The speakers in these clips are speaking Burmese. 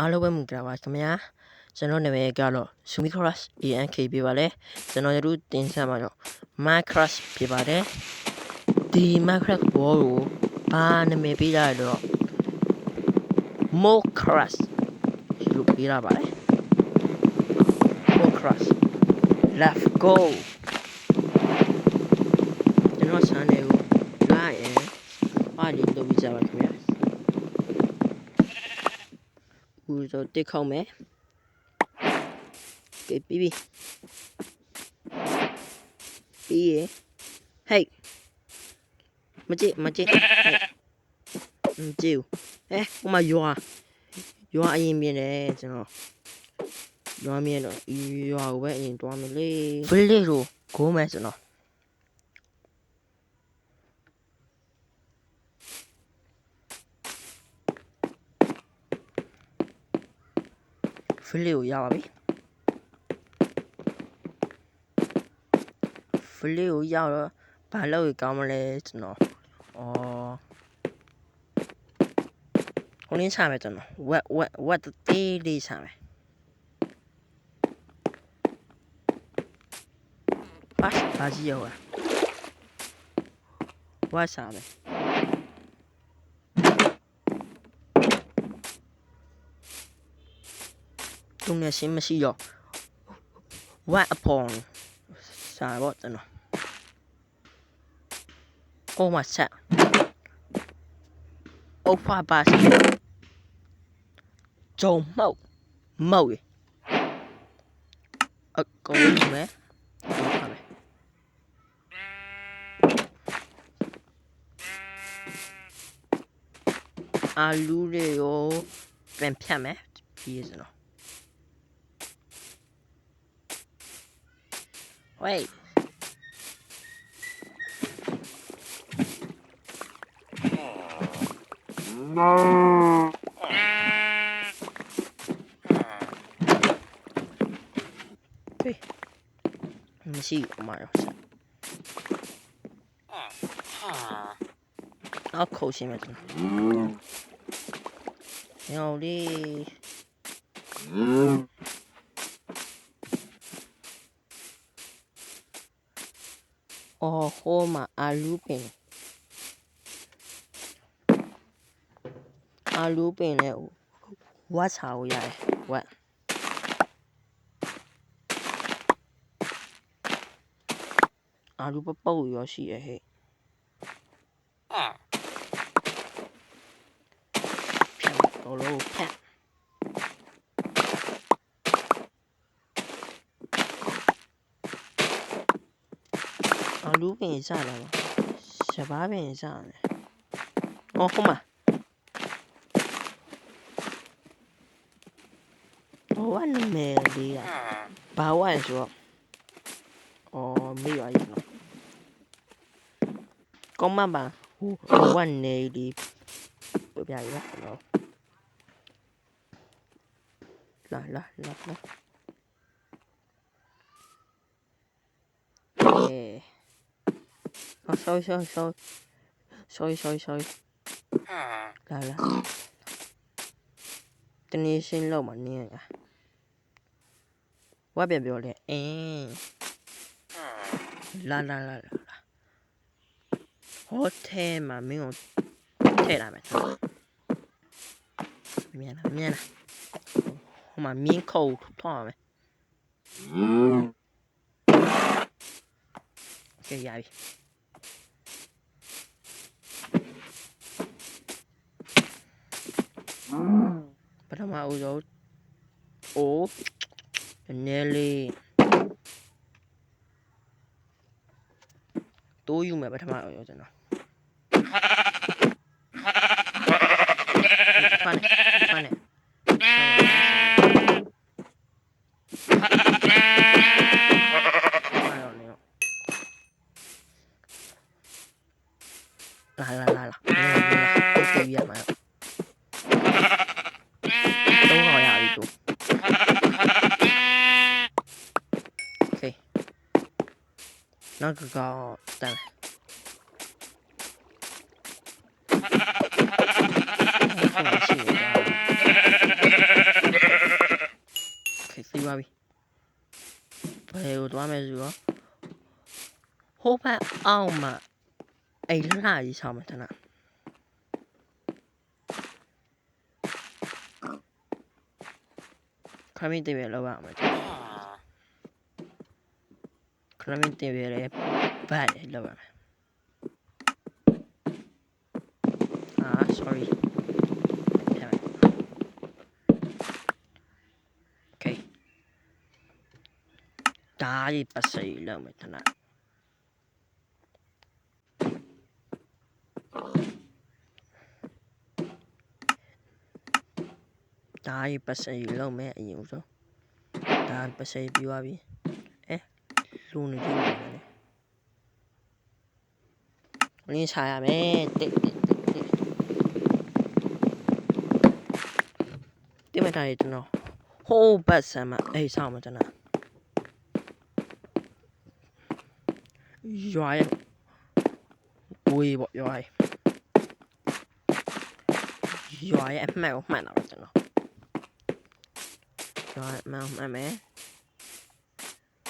အားလုံးပဲမင်္ဂလာပါခင်ဗျာကျွန်တော်နာမည်ကတော့ Sumi Crush ANK ပြပါလေကျွန်တော်တို့တင်ဆက်မှာတော့ Minecraft ပြပါတယ်ဒီ Minecraft World ကိုဘာနာမည်ပေးတာလဲတော့ Mo Crush လို့ပေးရပါတယ် Mo Crush Let's go ကျွန်တော် channel ကို like and အားလေးလုပ်ပြီးကြပါခင်ဗျာ ဦးဆိုတစ်ခေါက်မယ်ကဲပြီးပြီပြီးရဟေးမကြည့်မကြည့်ဟေးမကြည့်ဘူးအဲဟိုမှာရွာရွာအရင်မြင်တယ်ကျွန်တော်ရွာမြင်တော့ရွာကိုပဲအရင်တွားမယ်လေဘယ်လေးကိုဂိုးမယ်ကျွန်တော် ဖလီကိုရပါပြီဖလီကိုရတော့ဘာလို့ရကောင်းမလဲကျွန်တော်အော်ဟိုနင်းချမယ်ကျွန်တော်ဝက်ဝက်ဝက်တေးလေးချမယ်ပါဘာကြီးရောဝါချမယ် တုံးနဲ့ရှင်းမရှိရောဝက်အဖော်စာတော့ကျွန်တော် Oh my god. Oh my gosh. ဂျုံမောက်မောက်ရေအကုန်လုံးမယ်ဟုတ်ပါမယ်အာလူတွေရောပြန်ဖြတ်မယ်ပြီးရစနော် Wait No. 对，မရှိဘူးအမရောဆက်နောက်ခုတ်ရှင်း မယ်ကျွန်တော်ညောင်လေးအော်ဟိုမှာအာလူပင်အာလူပင်နဲ့ဝတ်ချာကိုရတယ်ဝတ်အာလူပပုတ်ရောရှိရဟဲ့ဖြတ်တော့လို့ဖြတ်အာ လူပင်စလာပါရှဘာပင်စတယ်အော်ဟိုမှာဘဝနာမည်လေးอ่ะဘာဝဆိုတော့အော်မေ့ပါပြီနော်ကောင်းမပါဟိုဘဝနေလေးပြပြရပါတော့လာလာလာလာအေး အော် sorry sorry sorry sorry sorry sorry လာလာတနေ့ရှင်းလောက်မနင်းရဝက်ပြန်ပြောလေအင်းလာလာလာလာလာဟိုထဲမှာမင်းကိုထဲလာမယ်မြန်လာမြန်လာဟိုမှာမင်းခုတ်ထောင်းမယ်ကဲရပြီ ပထမဦးဆုံးအိုးနည်းလေးတိုးယူမယ်ပထမရောကျွန်တော် က်တစ်ကောင်တန်းရှိနေတာပါပြီဘယ်ကိုသွားမယ်ဆိုတော့ဟိုဘက်အောင်မှာအိမ်လှကြီးဆောင်မှာတနာခမင်းတင်ပြလောက်ပါမယ်ခမင်း sicuramente avere bene allora ah sorry. Ok. Dai passa il nome dai passa il nome aiuto. Dai passa i più avi. လူနေကြည့်နေတယ်လင်းချရမယ်တစ်တစ်တစ်တစ်တိမတိုင်းကျွန်တော်ဟိုးဘတ်ဆမ်းမအိတ်ဆောင်မကျွန်တော်ရွာရဲ့ဝေးပေါ့ရွာရဲ့ရွာရဲ့အမှတ်ကိုမှတ်တာပါကျွန်တော်ရွာရဲ့အမှတ်ကိုမှတ်မယ်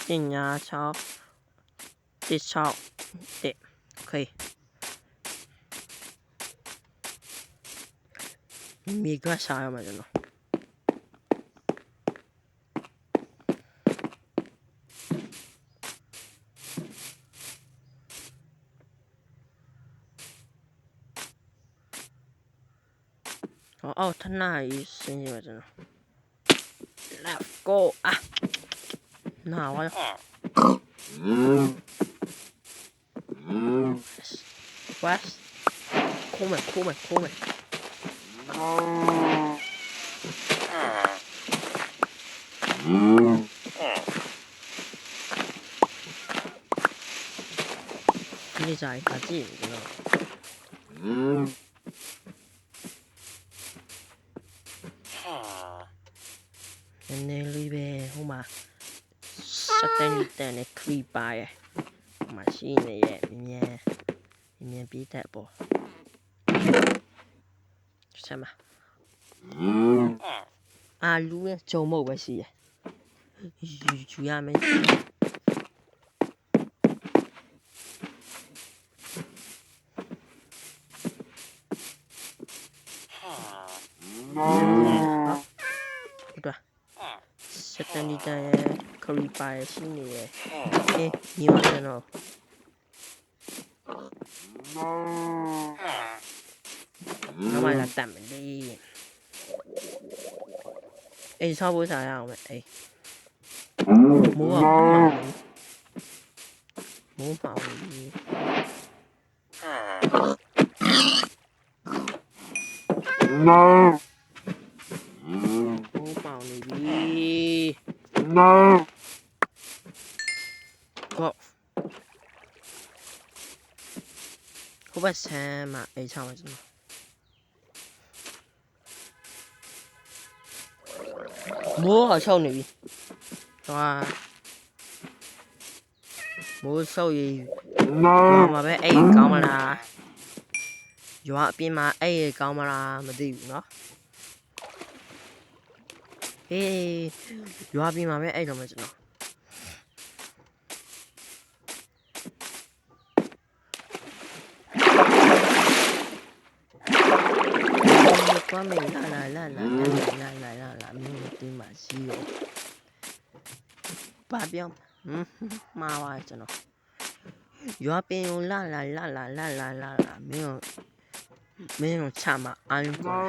进啊，超，进超，对，可以。미가 사야 맞잖아. 어, 어, 탄나 이 스니 맞잖아. 렛고 아. หนาวอะวะคู่มันคู่มันคู่มันนี่ใจขาจีอยู่เนาะ တန်နဲ့ခရီးပါရဲ့ဟိုမှာရှိနေရဲ့မြင်မြင်ပြီးတတ်ပေါ့ဆက်မှာအာလူရဲ့ဂျုံမုတ်ပဲရှိရဲ့ယူယူရမယ် şimdi. Eh, yılan ol. Ama zaten ben değil. Ê, sao buổi sáng nào mày? Muốn không? Muốn không? No. Muốn màu này đi. No. 我把买 A 枪了，真的。哇，少女！哇！冇收益，我嘛俾哎搞嘛啦，又话俾嘛哎搞嘛啦，没得用咯。诶，又话俾嘛俾哎搞嘛只咯。 ကွာမေလာလာလာလာလာလာလာလာမင်းတင်းမှာရှိရောဘာပြောင်းဟမ်မှာပါကျွန်တော်ရွာပင်ုံလာလာလာလာလာလာလာလာမင်းတို့မင်းတို့ချမအာရုံပေါ်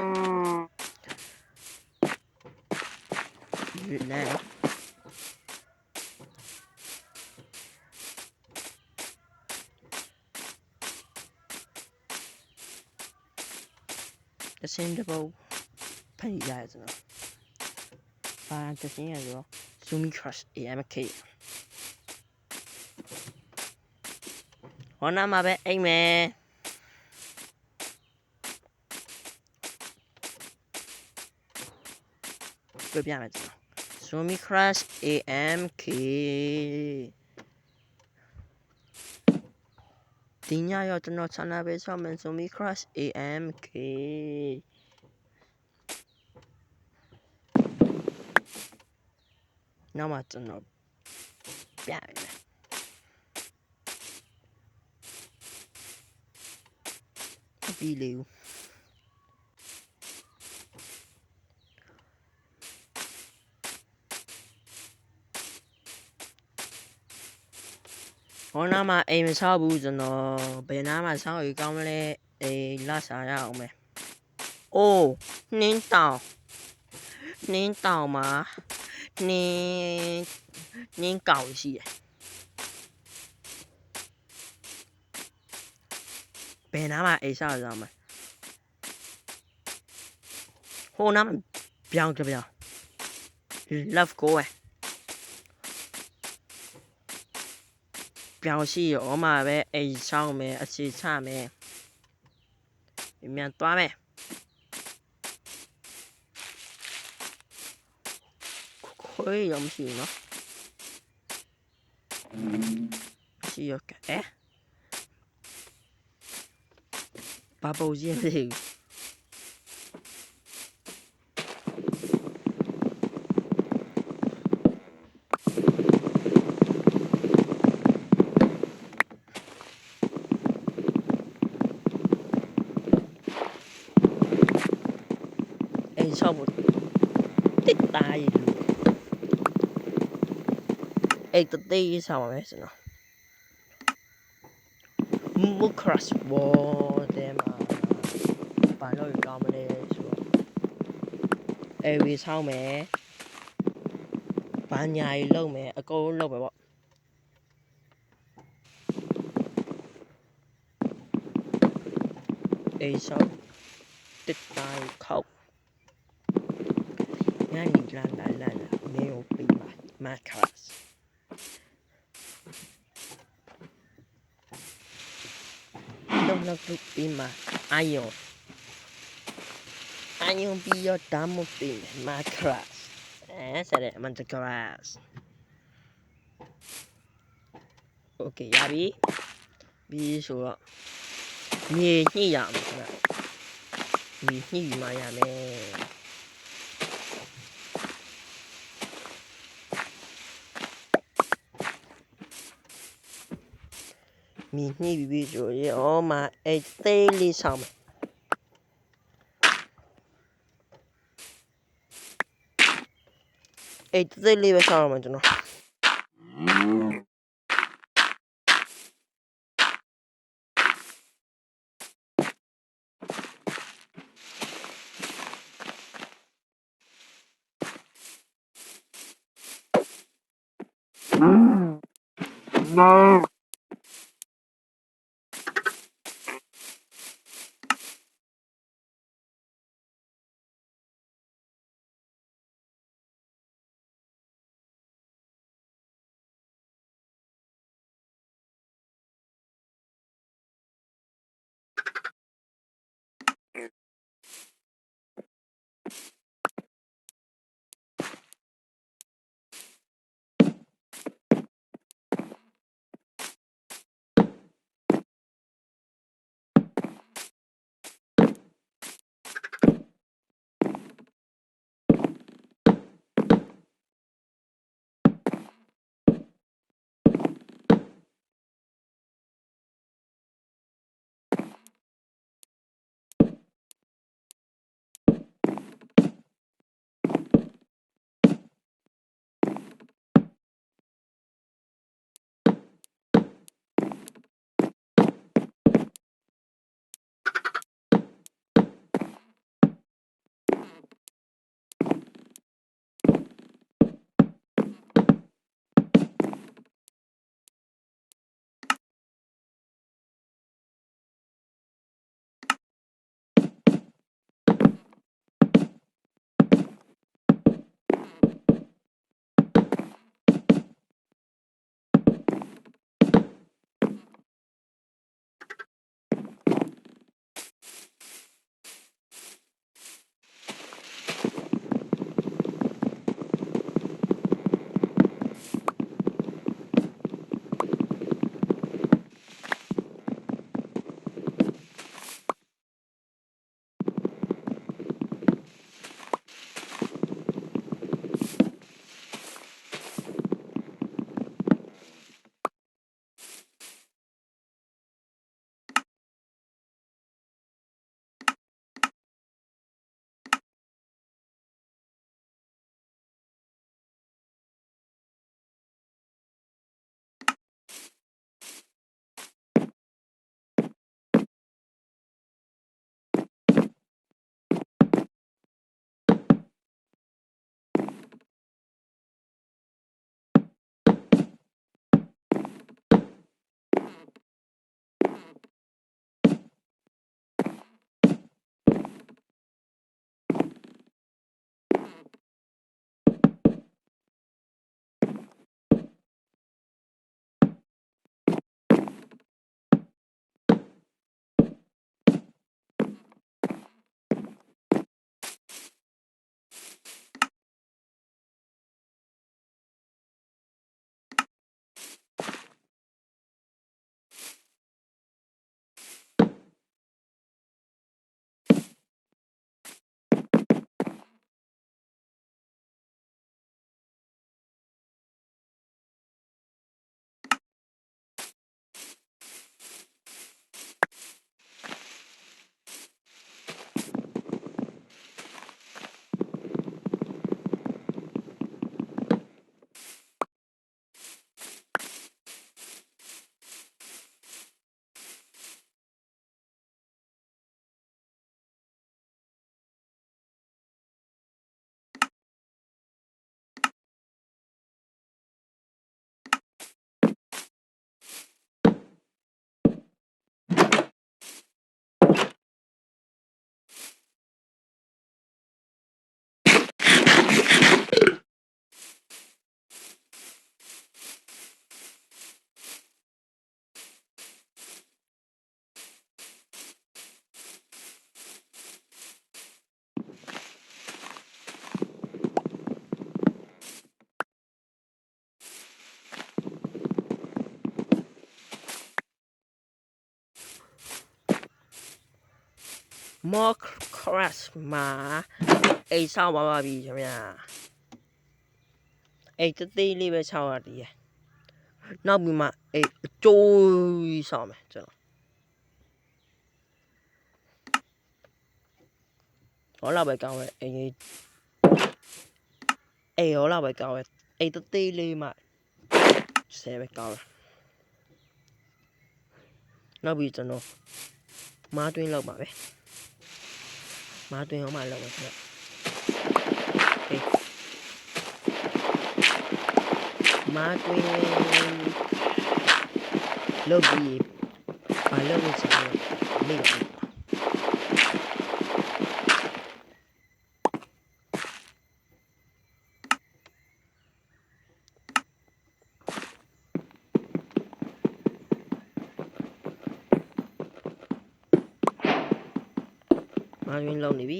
ရွ တစင်းတပုတ်ဖိတ်ရတယ်ကျွန်တော်ဘာတစင်းရဆိုတော့ Sumi Crush AMK ဟောနာမှာပဲအိမ်မယ်ပြပြမယ်ကျွန်တော် Sumi Crush AMK ဒီညရောကျွန်တော် channel ပဲဆောက်မယ် Sumi Crush AMK ဟနောက်မှကျွန်တော်ပြရမယ်မပြီးလေဘူး ဟောနာမှာအိမ်မဆောက်ဘူးကျွန်တော်ဘယ်နားမှာဆောက်ရကောင်းမလဲအေးလာစားရအောင်မယ်အိုးနှင်းတောင်နှင်းတောင်မှာနှင်းနှင်းကောင်ရှိတယ်ဘယ်နားမှာအိမ်ဆောက်ရအောင်မလဲဟိုနားမှာပြောင်းကြပြောင်း love go ပဲ ပြောင်းရှိရောမှာပဲအိမ်ဆောင်မယ်အခြေချမယ်အမြန်သွားမယ်ခွေးရောမရှိဘူးနော်ရှိရောကဲဘာပုံစံလဲအိမ်ဆောက်ဖို့တစ်သားရည်လူ အဲ့တသေးရေးဆောက်ပါမယ်စနော်မူခရတ်ဘောတဲ့မှာဘာလို့ကောင်းမလဲဆိုတော့အဲ့ဝေဆောက်မယ်ဘာညာကြီးလုပ်မယ်အကုန်လုံးလုပ်မယ်ပေါ့အိမ်ဆောက်တစ်သားကြီးခောက် Yani la la la la meo prima macras. Don't look to prima ayo. Ayo bio damo prima macras. Eh, sare mantecras. Okay, ရပြီပြီးဆိုတော့မြေညှိရမှာခဏမြေညှိပြီးမှရမယ် มีนี่บีบีจูเอ๋อมาไอ้เต้ลิซามไอ้เต้ลิပဲဆောက်ရမှာ mi ni bi bi oma e steli sam. E steli ve sam. No. More crash မှာအိမ်ဆောက်ပါပါပြီခင်ဗျာအိမ်တသေးလေးပဲဆောက်ရတည်ရနောက်ပြီးမှအိမ်အကျိုးကြီးဆောက်မယ်ကျွန်တော်ဟောလာပဲကောင်းရဲ့အိမ်ကြီးအိမ်ဟောလာပဲကောင်းရဲ့အိမ်တသေးလေးမှဆဲပဲကောင်းတယ်နောက်ပြီးကျွန်တော်မားတွင်းလောက်ပါပဲ မာတွင်အောင်မလောက်ပါခင်ဗျအေးမာတွင်လောက်ပြီးဘာလောက်လို့ဆိုတော့မေ့ပါဘူး ရင်းလုံးနေပြီ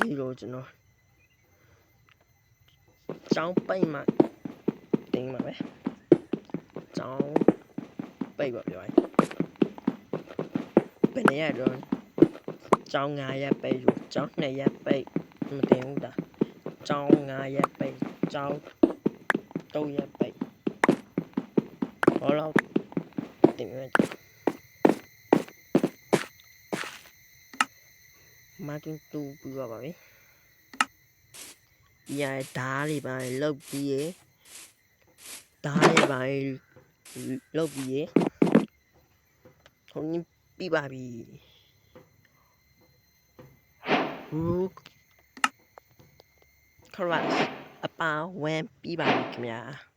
ဒီလိုကျွန်တော်ကြောင်းပိတ်မှတင်းမှာပဲကြောင်းပိတ်ပါပြောရင်ဘယ်နေရတော့ကြောင်း9ရက်ပိတ်ယူကြောင်း2ရက်ပိတ်မတင်ဘူးတာ ចောင်း9ရက်ပိတ်ចောင်း3ရက်ပိတ်ဟောတော့တင်မယ်မာတင်တူပြပါပါပြီဒီရဓာတ်လေး ပါလောက်ပြီးရဓာတ်လေးပါလောက်ပြီးရခုန်ပြပါပြီ Rook Crush အပါဝမ်းပြီးပါပြီခင်ဗျာ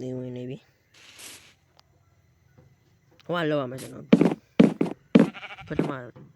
နေဝင်နေပြီဟိုကလောက်ရမယ်ကျွန်တော်ပထမ